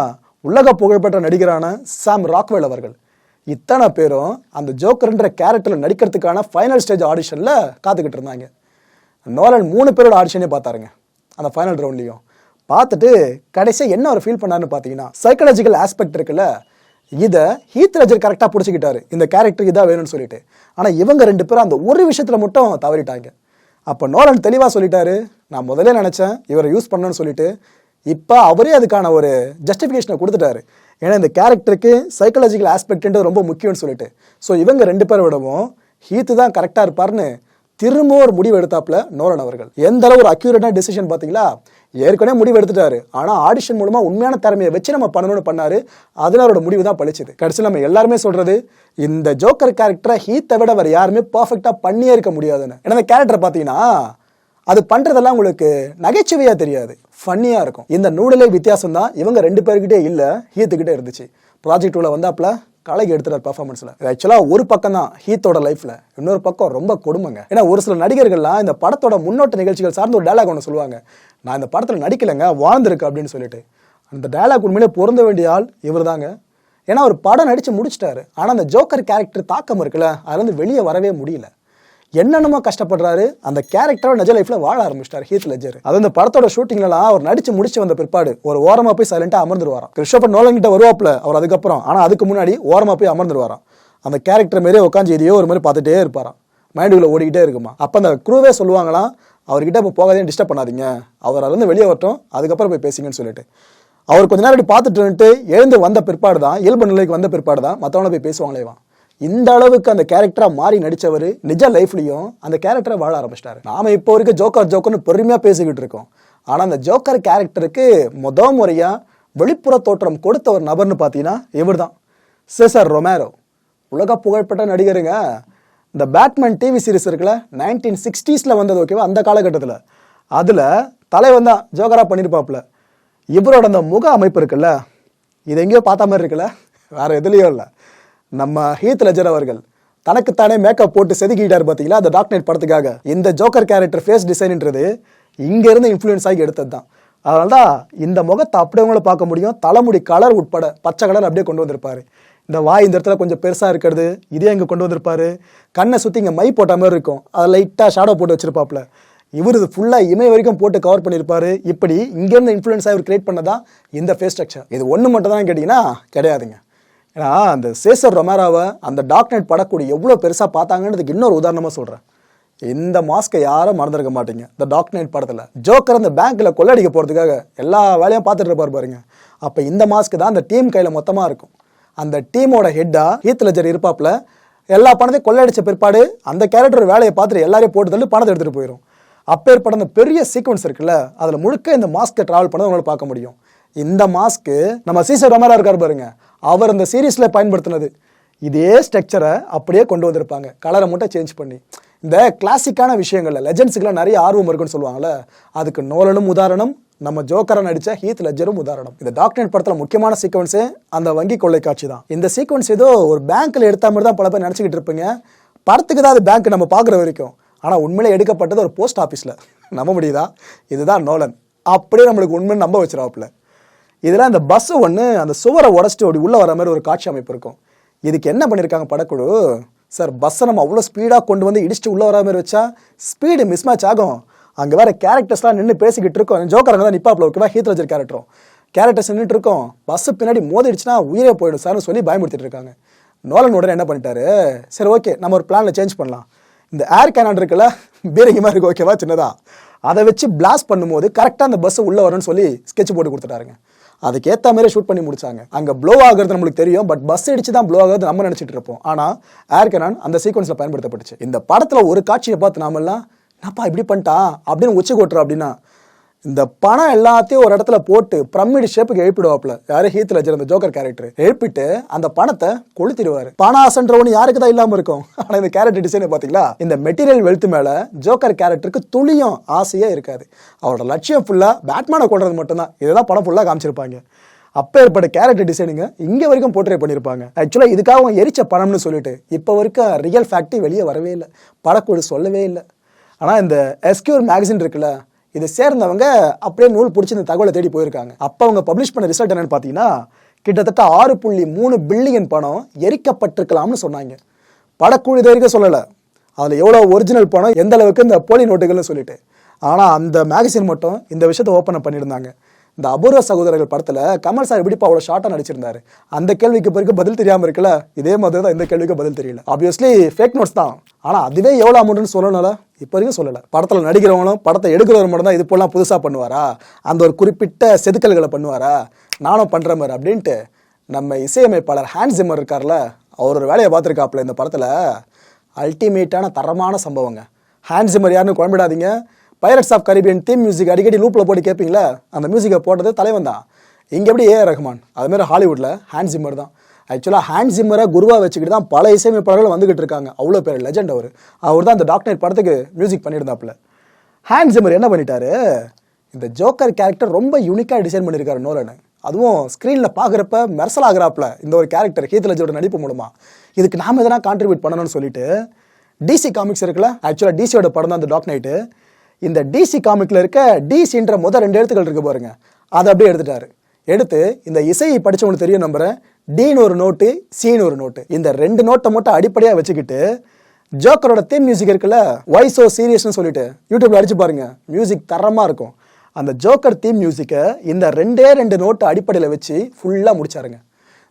உலக புகழ்பெற்ற நடிகரான சாம் ராக்வேல் அவர்கள். இத்தனை பேரும் அந்த ஜோக்கர்ன்ற கேரக்டரில் நடிக்கிறதுக்கான ஃபைனல் ஸ்டேஜ் ஆடிஷனில் காத்துக்கிட்டு இருந்தாங்க. நோலன் மூணு பேரோட ஆடிஷனே பார்த்தாருங்க. அந்த ஃபைனல் ரவுண்ட்லையும் பார்த்துட்டு கடைசியாக என்ன அவர் ஃபீல் பண்ணாருன்னு பார்த்தீங்கன்னா சைக்காலஜிக்கல் ஆஸ்பெக்ட் இருக்குல்ல இதை ஹீத் ரஜர் கரெக்டாக பிடிச்சிக்கிட்டாரு. இந்த கேரக்டர் இதாக வேணும்னு சொல்லிட்டு. ஆனால் இவங்க ரெண்டு பேரும் அந்த ஒரு விஷயத்தில் மட்டும் தவறிட்டாங்க. அப்போ நோலன் தெளிவாக சொல்லிட்டாரு நான் முதல்ல நினச்சேன் இவரை யூஸ் பண்ணணும்னு சொல்லிட்டு. இப்போ அவரே அதுக்கான ஒரு ஜஸ்டிஃபிகேஷனை கொடுத்துட்டாரு. ஏன்னா இந்த கேரக்டருக்கு சைக்காலஜிக்கல் ஆஸ்பெக்ட்ன்றது ரொம்ப முக்கியம்னு சொல்லிட்டு. ஸோ இவங்க ரெண்டு பேரை விடவும் ஹீத்து தான் கரெக்டாக இருப்பார்னு திரும்ப ஒரு முடிவு எடுத்தாப்புல நோரன் அவர்கள். எந்த அளவு ஒரு அக்யூரேட்டான டெசிஷன் பார்த்தீங்களா? ஏற்கனவே முடிவு எடுத்துட்டாரு. ஆனால் ஆடிஷன் மூலமா உண்மையான திறமையை வச்சு நம்ம பண்ணணும்னு பண்ணாரு. அதில் அவரோட முடிவு தான் பழிச்சுது. கடைசியில் நம்ம எல்லாருமே சொல்றது இந்த ஜோக்கர் கேரக்டரை ஹீத்தை விட வேறு யாருமே பர்ஃபெக்டாக பண்ணியே இருக்க முடியாதுன்னு. ஏன்னா இந்த கேரக்டர் பார்த்தீங்கன்னா அது பண்றதெல்லாம் உங்களுக்கு நகைச்சுவையா தெரியாது. ஃபன்னியா இருக்கும். இந்த நூடலே வித்தியாசம் தான் இவங்க ரெண்டு பேர்கிட்டே இல்ல. ஹீத்துக்கிட்டே இருந்துச்சு. ப்ராஜெக்ட் உள்ள வந்தாப்புல கலைக்கு எடுத்துறாரு பர்ஃபார்மன்ஸ்ல இது ஆக்சுவலா ஒரு பக்கம் தான் ஹீத்தோட லைஃப்ல இன்னொரு பக்கம் ரொம்ப கொடுமைங்க. ஏன்னா ஒரு சில நடிகர்கள்லாம் இந்த படத்தோட முன்னோட்ட நிகழ்ச்சிகள் சார்ந்த ஒரு டேலாக் ஒன்று சொல்லுவாங்க. நான் இந்த படத்தில் நடிக்கலைங்க வாழ்ந்திருக்கு அப்படின்னு சொல்லிட்டு. அந்த டேலாக் உண்மையிலே பொருந்த வேண்டிய ஆள் இவர் தாங்க ஏன்னா ஒரு படம் நடிச்சு முடிச்சிட்டாரு. ஆனால் அந்த ஜோக்கர் கேரக்டர் தாக்கம் இருக்குல்ல. அதுலேருந்து வெளியே வரவே முடியல. என்னென்னமோ கஷ்டப்படுறாரு அந்த கேரக்டரோட நிஜ லைஃப்ல வாழ ஆரம்பிச்சிட்டாரு ஹீத் லெஜர் அது அந்த படத்தோட ஷூட்டிங்லாம் அவர் நடிச்சு முடிச்சு வந்த பிற்பாடு ஒரு ஓரமா போய் சைலண்டா அமர்ந்துருவாராம். கிறிஸ்டோபர் நோலன் கிட்ட வருவாப்ல அவர் அதுக்கப்புறம். ஆனா அதுக்கு முன்னாடி ஓரமா போய் அமர்ந்துருவாராம். அந்த கேரக்டர் மாரியே உட்காந்து எதையோ ஒரு மாதிரி பார்த்துட்டே இருப்பாராம். மைண்டுக்குள்ள ஓடிக்கிட்டே இருக்குமா. அப்ப அந்த குரூவே சொல்லுவாங்களாம் அவர்கிட்ட இப்போ போகாதே டிஸ்டர்ப் பண்ணாதீங்க. அவர் அதுலேருந்து வெளியே வரட்டும் அதுக்கப்புறம் போய் பேசுங்கன்னு சொல்லிட்டு. அவர் கொஞ்ச நேரம் அப்படி பார்த்துட்டு எழுந்து வந்த பிற்பாடு தான் இயல்பு நிலைக்கு வந்த பிற்பாடு தான் மற்றவங்கள போய் பேசுவாங்களேவா இந்த அளவுக்கு அந்த கேரக்டரா மாறி நடிச்சவர் நிஜ லைஃப்லயும் அந்த கேரக்டரை வாழ ஆரம்பிச்சிட்டாரு. நாம இப்போ வரைக்கும் ஜோக்கர் ஜோக்கர்னு பெருமையா பேசிக்கிட்டு இருக்கோம். ஆனா அந்த ஜோக்கர் கேரக்டருக்கு முத முறையா வெளிப்புற தோற்றம் கொடுத்த ஒரு நபர்னு பார்த்தீங்கன்னா இவர் தான் செசர் ரொமேரோ. உலக புகழ்பெற்ற நடிகருங்க. இந்த பேட்மேன் டிவி சீரிஸ் இருக்குல்ல நைன்டீன் சிக்ஸ்டீஸில் வந்தது ஓகேவா அந்த காலகட்டத்தில். அதில் தலைவன் தான் ஜோக்கராக பண்ணியிருப்பாப்புல இவரோட அந்த முக அமைப்பு இருக்குல்ல இது எங்கேயோ பார்த்த மாதிரி இருக்குல்ல? வேறு எதுலேயோ இல்லை. நம்ம ஹீத் லெஜர் அவர்கள் தனக்குத்தானே மேக்கப் போட்டு செதுக்கிட்டார் பார்த்தீங்களா? அந்த டாக் நைட் படத்துக்காக. இந்த ஜோக்கர் கேரக்டர் ஃபேஸ் டிசைன்ன்றது இங்கேருந்து இன்ஃப்ளூயன்ஸ் ஆகி எடுத்தது தான் அதனால தான் இந்த முகத்தை அப்படியே அவங்கள பார்க்க முடியும். தலைமுடி கலர் உட்பட பச்சை கலர் அப்படியே கொண்டு வந்திருப்பாரு. இந்த வாய் இந்த இடத்துல கொஞ்சம் பெருசாக இருக்கிறது. இதே இங்கே கொண்டு வந்திருப்பாரு. கண்ணை சுற்றி இங்கே மை போட்ட மாதிரி இருக்கும். அதை லைட்டாக ஷேடோ போட்டு வச்சிருப்பாப்ல இவர் இது ஃபுல்லாக இமை வரைக்கும் போட்டு கவர் பண்ணியிருப்பாரு. இப்படி இங்கேருந்து இன்ஃப்ளூயன்ஸாக இவர் கிரியேட் பண்ணதான் இந்த ஃபேஸ் ஸ்ட்ரக்சர் இது ஒன்று மட்டும் தான் கேட்டிங்கன்னா கிடையாதுங்க. ஏன்னா அந்த சேசர் ரொமேராவை அந்த டார்க் நைட் படக்கூடிய எவ்வளோ பெருசாக பார்த்தாங்கன்றதுக்கு இன்னொரு உதாரணமாக சொல்கிறேன் இந்த மாஸ்க்கை யாரும் மறந்துருக்க மாட்டீங்க. இந்த டார்க் நைட் படத்தில். ஜோக்கர் அந்த பேங்க்கில் கொள்ளடிக்க போகிறதுக்காக எல்லா வேலையும் பார்த்துட்டு இருப்பார் பாருங்க. அப்போ இந்த மாஸ்க் தான் அந்த டீம் கையில் மொத்தமாக இருக்கும். அந்த டீமோட ஹெட்டாக ஹீத் லெஜர் எல்லா பணத்தையும் கொள்ளடிச்ச பிற்பாடு அந்த கேரக்டர் வேலையை பார்த்துட்டு எல்லாரையும் போட்டு தள்ளி பணத்தை எடுத்துகிட்டு போயிடும் அப்பேற்பட்ட அந்த பெரிய சீக்வன்ஸ் இருக்குல்ல அதில் முழுக்க இந்த மாஸ்க்கை ட்ராவல் பண்ணதை உங்களால் பார்க்க முடியும். இந்த மாஸ்க்கு நம்ம சீசர் ரொமரா இருக்கார் பாருங்க. அவர் இந்த சீரீஸில் பயன்படுத்தினது. இதே ஸ்ட்ரக்சரை அப்படியே கொண்டு வந்திருப்பாங்க. கலரை மட்டும் சேஞ்ச் பண்ணி. இந்த கிளாசிக்கான விஷயங்கள்ல லெஜெண்ட்ஸுக்குலாம் நிறைய ஆர்வம் இருக்குன்னு சொல்லுவாங்கள்ல அதுக்கு நோலனும் உதாரணம் நம்ம ஜோக்கரை நடிச்ச ஹீத் லெஜரும் உதாரணம். இந்த டாக்டர் படத்தில் முக்கியமான சீக்வன்ஸே அந்த வங்கி கொள்ளை காட்சி தான். இந்த சீக்வன்ஸ் ஏதோ ஒரு பேங்க்கில் எடுத்த மாதிரி தான் பல பேர் நினச்சிக்கிட்டு இருப்பீங்க. படத்துக்கு தான் அது பேங்க் நம்ம பார்க்குற வரைக்கும். ஆனால் உண்மையிலே எடுக்கப்பட்டது ஒரு போஸ்ட் ஆஃபீஸில் நம்ப முடியுதா? இதுதான் நோலன். அப்படியே நம்மளுக்கு உண்மைன்னு நம்ப வச்சிருவாப்புல. இதில் அந்த பஸ்ஸு ஒன்று அந்த சுவரை உடச்சிட்டு அப்படி உள்ளே வர மாதிரி ஒரு காட்சி அமைப்பு இருக்கும். இதுக்கு என்ன பண்ணியிருக்காங்க படக்குழு? சார் பஸ்ஸை நம்ம அவ்வளோ ஸ்பீடாக கொண்டு வந்து இடிச்சுட்டு உள்ளே வர மாதிரி வச்சா ஸ்பீடு மிஸ் மேட்ச் ஆகும். அங்கே வேற கேரக்டர்ஸ்லாம் நின்று பேசிக்கிட்டு இருக்கோம். ஜோக்கர் அங்கே தான் நிப்பாப்பில். ஓகேவா ஹீத்ரஜர் கேரக்டரும் கேரக்டர்ஸ் நின்றுட்டு இருக்கோம். பஸ்ஸு பின்னாடி மோதிடுச்சுன்னா உயிரே போயிடும் சார்னு சொல்லி பயமுறுத்திட்டு இருக்காங்க. நோலன் உடனே என்ன பண்ணிட்டாரு? சரி ஓகே நம்ம ஒரு பிளானில் சேஞ்ச் பண்ணலாம். இந்த ஏர் கேனான் இருக்குல்ல பீரங்கி மாதிரி இருக்கு ஓகேவா சின்னதா. அதை வச்சு பிளாஸ்ட் பண்ணும்போது கரெக்டாக அந்த பஸ் உள்ளே வரும்னு சொல்லி ஸ்கெட்ச் போட்டு கொடுத்துட்டாருங்க. அதுக்கேற்ற மாதிரி ஷூட் பண்ணி முடிச்சாங்க. அங்கே ப்ளோ ஆகிறது நம்மளுக்கு தெரியும் பட் பஸ் அடிச்சு தான் ப்ளோ ஆகிறது நம்ம நினச்சிட்டு இருப்போம். ஆனால் ஏர் அந்த சீக்வன்ஸில் பயன்படுத்தப்பட்டுச்சு. இந்த படத்தில் ஒரு காட்சியை பார்த்து நாமெல்லாம் என்னப்பா இப்படி பண்ணிட்டான்? அப்படின்னு உச்சி கொட்டுறோம் அப்படின்னா இந்த பணம் எல்லாத்தையும் ஒரு இடத்துல போட்டு பிரமிடு ஷேப்புக்கு எழுப்பிடுவாப்ல யாரு? ஹீத் லெஜர் அந்த ஜோக்கர் கேரக்டர் எழுப்பிட்டு அந்த பணத்தை கொளுத்திடுவாரு. பண ஆசன்ற ஒன்று யாருக்கு தான் இல்லாம இருக்கும்? [LAUGHS] ஆனா இந்த கேரக்டர் டிசைன் பாத்தீங்களா? இந்த மெட்டீரியல் வெல்த் மேல ஜோக்கர் கேரக்டருக்கு துளியும் ஆசையே இருக்காது. அவரோட லட்சியம் ஃபுல்லா பேட்மேனை கொள்றது மட்டும்தான். இதுதான் படம் ஃபுல்லா காமிச்சிருப்பாங்க. அப்போ ஏற்பட்ட கேரக்டர் டிசைனிங்க இங்கே வரைக்கும் போர்ட்ரே பண்ணியிருப்பாங்க ஆக்சுவலாக இதுக்காக அவங்க எரிச்ச பணம்னு சொல்லிட்டு இப்போ வரைக்கும் ரியல் ஃபேக்ட்ரி வெளியே வரவே இல்லை. படக்குழு சொல்லவே இல்லை. ஆனால் இந்த எஸ்கியூர் மேகசின் இருக்குல்ல இதை சேர்ந்தவங்க அப்படியே நூல் பிடிச்சி இந்த தகவலை தேடி போயிருக்காங்க. அப்போ அவங்க பப்ளிஷ் பண்ண ரிசல்ட் என்னன்னு பார்த்தீங்கன்னா கிட்டத்தட்ட ஆறு புள்ளி மூணு பில்லியன் பணம் எரிக்கப்பட்டிருக்கலாம்னு சொன்னாங்க. படக்குழு இது வரைக்கும் சொல்லலை. அதில் எவ்வளோ ஒரிஜினல் பணம் எந்த அளவுக்கு இந்த போலி நோட்டுகள்னு சொல்லிட்டு. ஆனால் அந்த மேகசின் மட்டும் இந்த விஷயத்தை ஓப்பன் பண்ணியிருந்தாங்க. இந்த அபூர்வ சகோதரர்கள் படத்தில் கமல் சார் எப்படிப்பா அவ்வளோ ஷார்ட்டாக நடிச்சிருந்தாரு? அந்த கேள்விக்கு பிறகு பதில் தெரியாமல் இருக்குல்ல? இதே மாதிரி தான் இந்த கேள்விக்கு பதில் தெரியல. ஆப்வியஸ்லி ஃபேக் நோட்ஸ் தான். ஆனால் அதுவே எவ்வளோ அமௌண்ட்னு சொல்லணும்ல? இப்போ வரைக்கும் சொல்லலை. படத்தில் நடிக்கிறவங்களும் படத்தை எடுக்கிறவர் மட்டும் தான் இது போலாம் புதுசாக பண்ணுவாரா? அந்த ஒரு குறிப்பிட்ட செதுக்கல்களை பண்ணுவாரா? நானும் பண்ணுற மாதிரி அப்படின்ட்டு நம்ம இசையமைப்பாளர் ஹேண்ட் ஜிம்மர் இருக்கார்ல அவர் ஒரு வேலையை பார்த்துருக்காப்புல இந்த படத்தில். அல்டிமேட்டான தரமான சம்பவங்க. ஹேண்ட் ஜிம்மர் யாருன்னு குழம்பிடாதீங்க. Pirates of Caribbean theme music அடிக்கடி லூப்பில் போட்டு கேட்பீங்களா அந்த மியூசிக்கை போட்டது தலைவன் தான். இங்கே எப்படி ஏஆர் ரஹ்மான் அதுமாரி ஹாலிவுட்டில் ஹேண்ட் ஜிம்மர் தான். ஆக்சுவலாக ஹேண்ட் ஜிம்மரை குருவாக வச்சுக்கிட்டு தான் பல இசையமைப்பாளர்கள் வந்துகிட்டு இருக்காங்க. அவ்வளோ பேர் லெஜெண்ட் அவர். அவர் தான் அந்த டாக்டர் படத்துக்கு மியூசிக் பண்ணியிருந்தாப்புல. ஹேண்ட் ஜிம்மர் என்ன பண்ணிட்டாரு? இந்த ஜோக்கர் கேரக்டர் ரொம்ப யூனிக்காக டிசைன் பண்ணியிருக்காரு நோலனு அதுவும் ஸ்க்ரீனில் பார்க்குறப்ப மெர்சல் ஆகிறாப்புல. இந்த ஒரு கேரக்டர் ஹீத் லெஜரோட நடிப்பு மூலமாக இதுக்கு நாம் எதனா கான்ட்ரிபியூட் பண்ணணும்னு சொல்லிட்டு டிசி காமிக்ஸ் இருக்குல்ல ஆக்சுவலாக டிசியோட படம் தான் அந்த டாக் நைட்டு இந்த டிசி காமிக்ல இருக்க டிசின்ற முதல் ரெண்டு எழுத்துக்கள் இருக்கு பாருங்க. அதை அப்படியே எடுத்துட்டாரு. எடுத்து இந்த இசையை படிச்சவங்களுக்கு தெரியும் நம்புறேன். டின்னு ஒரு நோட்டு சின்னு ஒரு நோட்டு இந்த ரெண்டு நோட்டை மட்டும் அடிப்படையாக வச்சுக்கிட்டு ஜோக்கரோட தீம் மியூசிக் இருக்குல்ல வை சோ சீரியஸ்னு சொல்லிட்டு யூடியூப்ல அடிச்சு பாருங்க. மியூசிக் தரமா இருக்கும். அந்த ஜோக்கர் தீம் மியூசிக்கை இந்த ரெண்டே ரெண்டு நோட்டு அடிப்படையில் வச்சு ஃபுல்லாக முடிச்சாருங்க.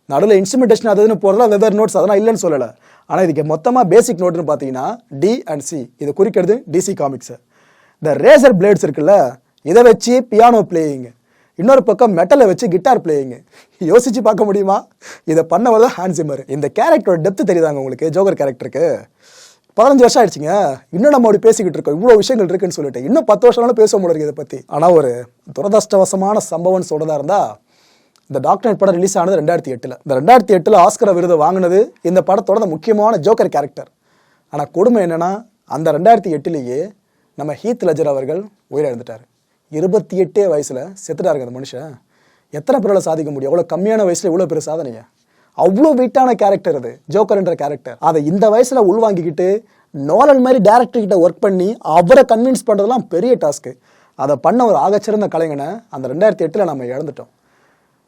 நடுவில் இன்ஸ்ட்ருமெண்டேஷன் அதுன்னு போகிறதா வெவ்வேறு நோட்ஸ் அதெல்லாம் இல்லைன்னு சொல்லலை. ஆனால் இதுக்கு மொத்தமாக பேசிக் நோட்டுன்னு பார்த்தீங்கன்னா டி அண்ட் சி இதை குறிக்கிறது டிசி காமிக்ஸை இந்த ரேசர் பிளேட்ஸ் இருக்குல்ல இதை வச்சு பியானோ பிளேயிங் இன்னொரு பக்கம் மெட்டலை வச்சு கிட்டார் பிளேயிங் யோசிச்சு பார்க்க முடியுமா? இதை பண்ணவர் தான் ஹான்சிமர் இந்த கேரக்டரோட டெப்த் தெரியுதாங்க உங்களுக்கு? ஜோகர் கேரக்டருக்கு பதினஞ்சு வருஷம் ஆயிடுச்சுங்க. இன்னும் நம்ம அப்படி பேசிக்கிட்டு இருக்கோம். இவ்வளோ விஷயங்கள் இருக்குன்னு சொல்லிட்டு. இன்னும் பத்து வருஷம்னாலும் பேச முடியாது இதை பற்றி ஆனால் ஒரு துரதிருஷ்டவசமான சம்பவம்னு சொல்கிறதா இருந்தால் இந்த டாக்டர் படம் ரிலீஸ் ஆனது ரெண்டாயிரத்தி எட்டில். இந்த ரெண்டாயிரத்தி எட்டில் ஆஸ்கர விருது வாங்கினது இந்த படத்தோட முக்கியமான ஜோக்கர் கேரக்டர் ஆனால் கொடுமை என்னென்னா அந்த ரெண்டாயிரத்தி எட்டுலேயே நம்ம ஹீத் லெஜர் அவர்கள் உயிரிழந்துட்டார் இருபத்தி எட்டே வயசில் செத்துட்டாருங்க அந்த மனுஷன். எத்தனை பேரால் சாதிக்க முடியும்? அவ்வளோ கம்மியான வயசில் இவ்வளோ பெரிய சாதனைங்க. அவ்வளோ வெயிட்டான கேரக்டர் அது. ஜோக்கர்ன்ற கேரக்டர் அதை இந்த வயசில் உள்வாங்கிக்கிட்டு நோலன் மாதிரி டேரக்டர் கிட்ட ஒர்க் பண்ணி அவரை கன்வின்ஸ் பண்ணுறதுலாம் பெரிய டாஸ்க்கு அதை பண்ண ஒரு ஆகச்சிறந்த கலைஞனை அந்த ரெண்டாயிரத்தி எட்டில் நம்ம இழந்துட்டோம்.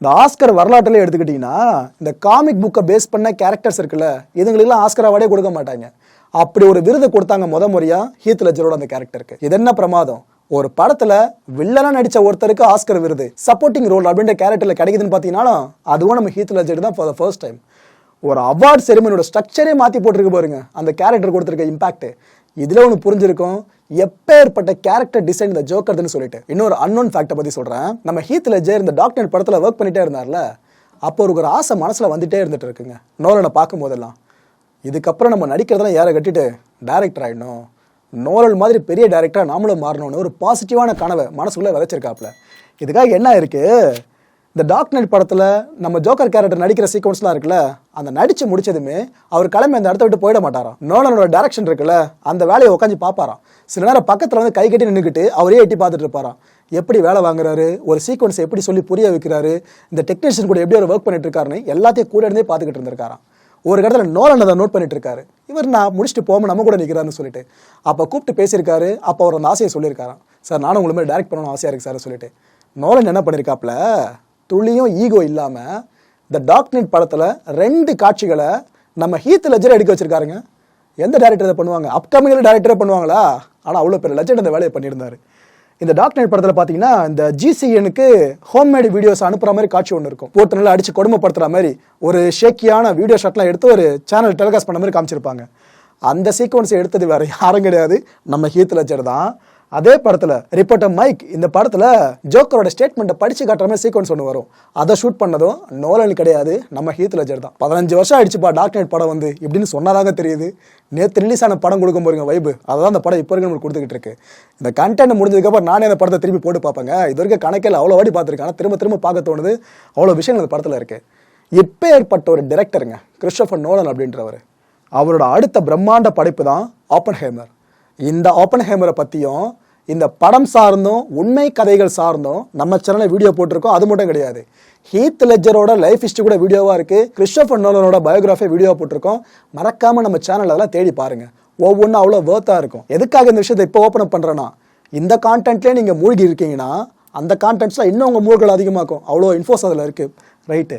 இந்த ஆஸ்கர் வரலாற்றில் எடுத்துக்கிட்டிங்கன்னா இந்த காமிக் புக்கை பேஸ் பண்ண கேரக்டர்ஸ் இருக்குல்ல இதுங்களுக்கெல்லாம் ஆஸ்கர் அவார்டே கொடுக்க மாட்டாங்க. அப்படி ஒரு விருது கொடுத்தாங்க முத முறையா ஹீத் லெஜரோட அந்த கேரக்டருக்கு இது என்ன பிரமாதம்? ஒரு படத்துல வில்லனா நடிச்ச ஒருத்தருக்கு ஆஸ்கர் விருது. சப்போர்ட்டிங் ரோல் அப்படின்ற கேரக்டர்ல கிடைக்குதுன்னு பார்த்தீங்கன்னா அதுவும் நம்ம ஹீத் லெஜர் தான் ஃபார் த ஃபர்ஸ்ட் டைம் ஒரு அவார்ட் செரிமனியோட ஸ்ட்ரக்சரே மாத்தி போட்டிருக்கு பாருங்க. அந்த கேரக்டர் கொடுத்துருக்க இம்பாக்ட் இதில் ஒன்று புரிஞ்சிருக்கும். எப்பேற்பட்ட கேரக்டர் டிசைன் இந்த ஜோக்கர்னு சொல்லிட்டு. இன்னொரு அன்னோன் ஃபேக்டை பற்றி சொல்கிறேன் நம்ம ஹீத் லெஜர் இந்த டாக்டர் படத்தில் ஒர்க் பண்ணிட்டே இருந்தார்ல அப்போ ஒரு ஒரு ஆசை மனசில் வந்துட்டே இருந்துட்டு இருக்குங்க. நோலனை பார்க்கும் போதெல்லாம். இதுக்கப்புறம் நம்ம நடிக்கிறதெல்லாம் யாரை கட்டிட்டு டேரக்டர் ஆகிடணும் நோரல் மாதிரி பெரிய டேரக்டராக நாமளும் மாறணும்னு ஒரு பாசிட்டிவான கனவை மனசுக்குள்ளே விதைச்சிருக்காப்புல. இதுக்காக என்ன இருக்குது இந்த டாக் நைட் படத்தில் நம்ம ஜோக்கர் கேரக்டர் நடிக்கிற சீக்வன்ஸ்லாம் இருக்குல்ல அந்த நடிச்சு முடிச்சதுமே அவர் கிளம்பி அந்த இடத்த விட்டு போயிட மாட்டாராம். நோலனோட டேரக்ஷன் இருக்குல்ல அந்த வேலையை உட்காந்து பார்ப்பாராம். சில நேரம் பக்கத்தில் வந்து கை கட்டி நின்றுக்கிட்டு அவரே எட்டி பார்த்துட்டு இருப்பாராம். எப்படி வேலை வாங்குறாரு ஒரு சீக்வன்ஸ் எப்படி சொல்லி புரிய வைக்கிறாரு இந்த டெக்னீஷியன் கூட எப்படி அவர் ஒர்க் பண்ணிட்டு இருக்காருன்னு எல்லாத்தையும் கூட இருந்தே பார்த்துக்கிட்டு இருந்திருக்காராம். ஒரு இடத்துல நோலன் அதை நோட் பண்ணிட்டு இருக்காரு. இவர் நான் முடிச்சுட்டு போகாம நம்ம கூட நிற்கிறாருன்னு சொல்லிட்டு. அப்போ கூப்பிட்டு பேசியிருக்காரு அப்போ அவர் அந்த ஆசையை சொல்லியிருக்காராம். சார் நானும் உங்களை மாதிரி டேரக்ட் பண்ணணும் ஆசையாக இருக்கு சார் சொல்லிட்டு. நோலன் என்ன பண்ணியிருக்காப்ல துளியும் ஈகோ இல்லாமல் இந்த டாக் நைட் படத்தில் ரெண்டு காட்சிகளை நம்ம ஹீத் லெஜர் எடுக்க வச்சிருக்காருங்க. எந்த டேரக்டர் இதை பண்ணுவாங்க? அப்கமிங்கில் டேரக்டரே பண்ணுவாங்களா? ஆனால் அவ்வளோ பெரிய லெஜண்ட் அந்த வேலையை பண்ணியிருந்தாரு. இந்த டாக் நைட் படத்தில் பார்த்தீங்கன்னா இந்த ஜிசிஎனுக்கு ஹோம்மேடு வீடியோஸ் அனுப்புகிற மாதிரி காட்சி ஒன்று இருக்கும். போட்டு நல்லா அடிச்சு கொடுமைப்படுத்துற மாதிரி ஒரு ஷேக்கியான வீடியோ ஷாட்லாம் எடுத்து ஒரு சேனல் டெலிகாஸ்ட் பண்ண மாதிரி காமிச்சிருப்பாங்க. அந்த சீக்வன்ஸை எடுத்தது வேறு யாரும் கிடையாது. நம்ம ஹீத் லெஜர் தான். அதே படத்தில் ரிப்போர்ட்டர் மைக் இந்த படத்தில் ஜோக்கரோட ஸ்டேட்மெண்ட்டை படிச்சு காட்டுற மாதிரி சீக்வன்ஸ் ஒன்று வரும். அதை ஷூட் பண்ணதும் நோலன் கிடையாது நம்ம ஹீத் லெஜர் தான். பதினஞ்சு வருஷம் ஆயிடுச்சுப்பா டார்க் நைட் படம் வந்து. இப்படின்னு சொன்னதாக தெரியுது. நேற்று ரிலீஸ் ஆன படம் கொடுக்க போறீங்க வைபு அதான் அந்த படம் இப்போ வரைக்கும் நம்மளுக்கு கொடுத்துக்கிட்டு இருக்கு. இந்த கண்டென்ட் முடிஞ்சதுக்கப்புறம் நானே அந்த படத்தை திரும்பி போட்டு பார்ப்பேங்க. இது வரைக்கும் கணக்கில் அவ்வளோ வாடி பார்த்துருக்கேன். ஆனால் திரும்ப திரும்ப பார்க்க தோணுது. அவ்வளோ விஷயங்கள் அந்த படத்தில் இருக்கு. இப்போ ஏற்பட்ட ஒரு டிரெக்டருங்க கிறிஸ்டோபர் நோலன் அப்படின்றவர். அவரோட அடுத்த பிரம்மாண்ட படைப்பு தான் ஆப்பன் ஹேமர் இந்த ஓப்பன் ஹேமரை பற்றியும் இந்த படம் சார்ந்தும் உண்மை கதைகள் சார்ந்தும் நம்ம சேனலில் வீடியோ போட்டிருக்கோம். அது மட்டும் கிடையாது. ஹீத் லெஜரோட லைஃப் ஹிஸ்ட்ரி கூட வீடியோவாக இருக்குது கிறிஸ்டோஃபர் நோலனோட பயோகிராஃபி வீடியோ போட்டிருக்கோம். மறக்காமல் நம்ம சேனல் அதெல்லாம் தேடி பாருங்கள் ஒவ்வொன்றும் அவ்வளோ வேர்த்தாக இருக்கும். எதுக்காக இந்த விஷயத்தை இப்போ ஓப்பன் பண்ணுறேன்னா இந்த கான்டென்ட்லேயே நீங்கள் மூழ்கி இருக்கீங்கன்னா அந்த கான்டென்ட்ஸில் இன்னும் உங்கள் மூழ்கள் அதிகமாக்கும் அவ்வளோ இன்ஃபோஸ் அதில் இருக்குது ரைட்டு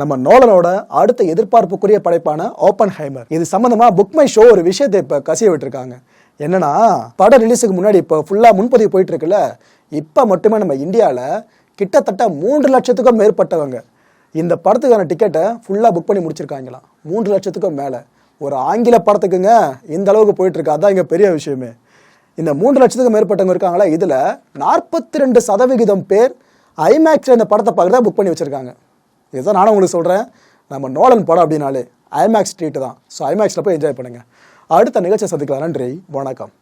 நம்ம நோலனோட அடுத்த எதிர்பார்ப்புக்குரிய படைப்பான ஓப்பன் ஹைமர் இது சம்பந்தமா புக் மை ஷோ ஒரு விஷயத்தை இப்போ கசிய விட்டுருக்காங்க. என்னன்னா படம் ரிலீஸுக்கு முன்னாடி இப்போ ஃபுல்லாக முன்பதிவு போயிட்டு இருக்குல்ல இப்போ மட்டுமே நம்ம இந்தியாவில் கிட்டத்தட்ட மூன்று லட்சத்துக்கும் மேற்பட்டவங்க இந்த படத்துக்கான டிக்கெட்டை ஃபுல்லாக புக் பண்ணி முடிச்சிருக்காங்களாம். மூன்று லட்சத்துக்கும் மேலே. ஒரு ஆங்கில படத்துக்குங்க இந்த அளவுக்கு போயிட்டுருக்கு. அதான் இங்கே பெரிய விஷயமே. இந்த மூன்று லட்சத்துக்கும் மேற்பட்டவங்க இருக்காங்களா? இதில் நாற்பத்தி ரெண்டு சதவிகிதம் பேர் ஐமேக்ஸில் இந்த படத்தை பார்க்குறதா புக் பண்ணி வச்சுருக்காங்க. இதுதான் நானும் உங்களுக்கு சொல்கிறேன் நம்ம நோலன் படம் அப்படின்னாலே ஐமேக்ஸ் ட்ரீட் தான். ஸோ ஐமேக்ஸில் போய் என்ஜாய் பண்ணுங்கள் அடுத்த நிகழ்ச்சியை சந்திக்கலாம். நன்றி. வணக்கம்.